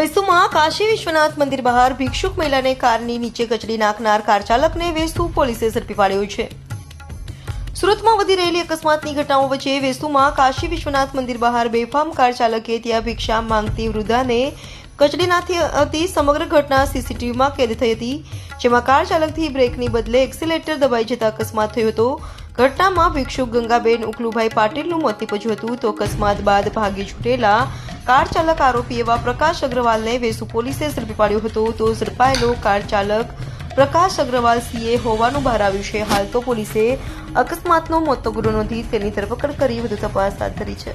કાશી વિશ્વનાથ મંદિર બહાર ભિક્ષુક મહિલાને કારની નીચે કચડી નાખનાર કાર ચાલકને વેસુ પોલીસે ઝડપી પાડ્યો છે. સુરતમાં વધી રહેલી અકસ્માતની ઘટનાઓ વચ્ચે વેસુમાં કાશી વિશ્વનાથ મંદિર બહાર બેફામ કાર ચાલકે ત્યાં ભિક્ષા માંગતી વૃદ્ધાને કચડી નાખી હતી. સમગ્ર ઘટના સીસીટીવીમાં કેદ થઈ હતી, જેમાં કાર ચાલકથી બ્રેકની બદલે એક્સિલેટર દબાઈ જતા અકસ્માત થયો હતો. ઘટનામાં ભિક્ષુક ગંગાબેન ઉકલુભાઈ પાટીલનું મોત નીપજ્યું હતું. તો અકસ્માત બાદ ભાગી છૂટેલા કાર ચાલક આરોપી એવા પ્રકાશ અગ્રવાલને વેસુ પોલીસે ઝડપી પાડ્યો હતો. તો ઝડપાયેલો કાર ચાલક પ્રકાશ અગ્રવાલ સીએ હોવાનું બહાર આવ્યું છે. હાલ તો પોલીસે અકસ્માતનો મોટો ગુનો નોંધી તેની ધરપકડ કરી વધુ તપાસ હાથ ધરી છે.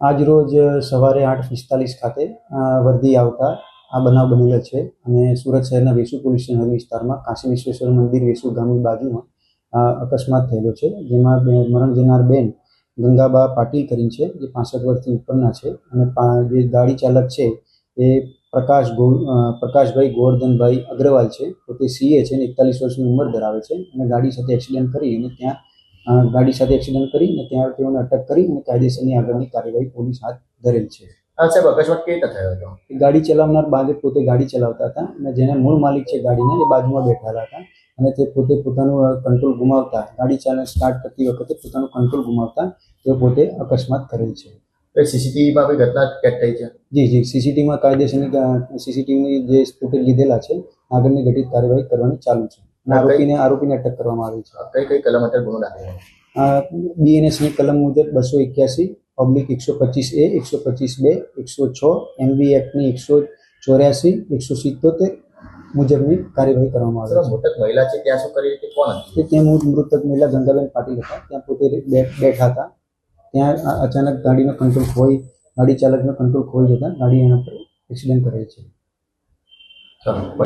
આજ રોજ સવારે આઠ પિસ્તાલીસ ખાતે અ, વર્ધી આવતા આ બનાવ બનેલો છે અને સુરત શહેરના વેસુ પોલીસ સ્ટેશન વિસ્તારમાં કાશી વિશ્વેશ્વર મંદિર વેસુ ગામની બાજુમાં અકસ્માત થયેલો છે. જેમાં મરણ જનાર બેન ગંગાબા પાટીલ કરીને છે, જે પાસઠ વર્ષથી ઉપરના છે. અને જે ગાડી ચાલક છે, એ પ્રકાશ ગો પ્રકાશભાઈ ગોવર્ધનભાઈ અગ્રવાલ છે. પોતે સીએ છે અને એકતાલીસ વર્ષની ઉંમર ધરાવે છે. અને ગાડી સાથે એક્સિડન્ટ કરી અને ત્યાં ગાડી સાથે એક્સિડન્ટ કરી અને ત્યાં તેઓને અટક કરી અને કાયદેસરની આગળની કાર્યવાહી પોલીસ હાથ ધરેલ છે. સાહેબ અકસ્માત કેવી રીતે થયો હતો? ગાડી ચલાવનાર બાજુ પોતે ગાડી ચલાવતા હતા અને જેને મૂળ માલિક છે ગાડીના એ બાજુમાં બેઠેલા હતા અને તે પોતે પોતાનું કંટ્રોલ ગુમાવતા. ગાડી ચાલન સ્ટાર્ટ કરતી વખતે પોતાનું કંટ્રોલ ગુમાવતા તેઓ પોતે અકસ્માત કરેલ છે. એ સીસીટીવીમાં કોઈ ઘટના કેદ થઈ છે? જી જી સીસીટીવીમાં કાયદેસરની સીસીટીવીની જે ફૂટેજ લીધેલા છે આગળની ઘટિત કાર્યવાહી કરવાની ચાલુ છે. આરોપીને આરોપીને અટક કરવામાં આવી છે. કઈ કઈ કલમ હેઠળ ગુનો દાખલ બીએનએસની કલમ મુજબ બસો એક્યાસી પબ્લિક એકસો પચીસ એ એકસો પચીસ બે એકસો છ એમવી એક્ટની એકસો ચોર્યાસી એકસો સિત્તોતેર મુજબની કાર્યવાહી કરવામાં આવી મૃતક મહિલા છે ત્યાં શું કરી હતી? કોણ હતી? છે કે મૃતક મહિલા ગંગાબેન પાટીલ હતા. ત્યાં પોતે બેઠા હતા. ત્યાં અચાનક ગાડીનો કંટ્રોલ ખોઈ ગાડી ચાલકનો કંટ્રોલ ખોઈ જતા ગાડી એના પર એક્સિડન્ટ કરેલ છે.